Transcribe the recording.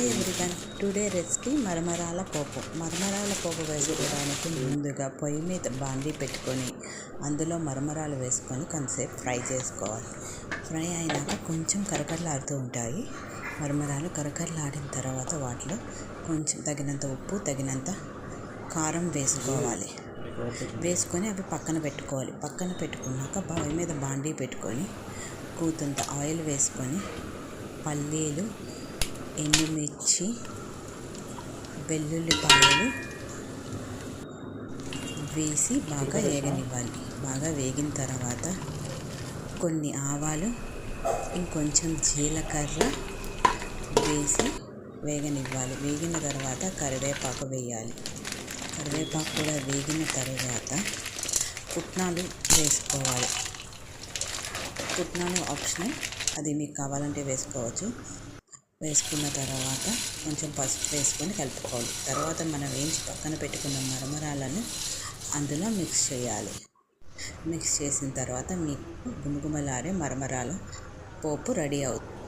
Hi everyone today recipe మరమరాల పోపు మరమరాల పోపు వేసుకోవడానికి ముందుగా పొయ్యి మీద బాండీ పెట్టుకొని అందులో మరమరాలు వేసుకొని కొంతసేపు ఫ్రై చేసుకోవాలి. ఫ్రై అయినాక కొంచెం కరకరలాడుతూ ఉంటాయి. మరమరాలు కరకరలాడిన తర్వాత వాటిలో కొంచెం తగినంత ఉప్పు తగినంత కారం వేసుకోవాలి. వేసుకొని అవి పక్కన పెట్టుకోవాలి. పక్కన పెట్టుకున్నాక పొయ్యి మీద బాండీ పెట్టుకొని కూతంత ఆయిల్ వేసుకొని పల్లీలు ఎండుమిర్చి వెల్లుల్లిపాయలు వేసి బాగా వేగనివ్వాలి. బాగా వేగిన తర్వాత కొన్ని ఆవాలు ఇంకొంచెం జీలకర్ర వేసి వేగనివ్వాలి. వేగిన తర్వాత కరివేపాకు వేయాలి. కరివేపాకు కూడా వేగిన తర్వాత పుట్నాలు వేసుకోవాలి. పుట్నాలు ఆప్షనల్. అది మీకు కావాలంటే వేసుకోవచ్చు. వేసుకున్న తర్వాత కొంచెం పసుపు వేసుకొని కలుపుకోవాలి. తర్వాత మనం వేయించి పక్కన పెట్టుకున్న మరమరాలను అందులో మిక్స్ చేయాలి. మిక్స్ చేసిన తర్వాత మీకు గుమగుమలాడే మరమరాలు పోపు రెడీ అవుతుంది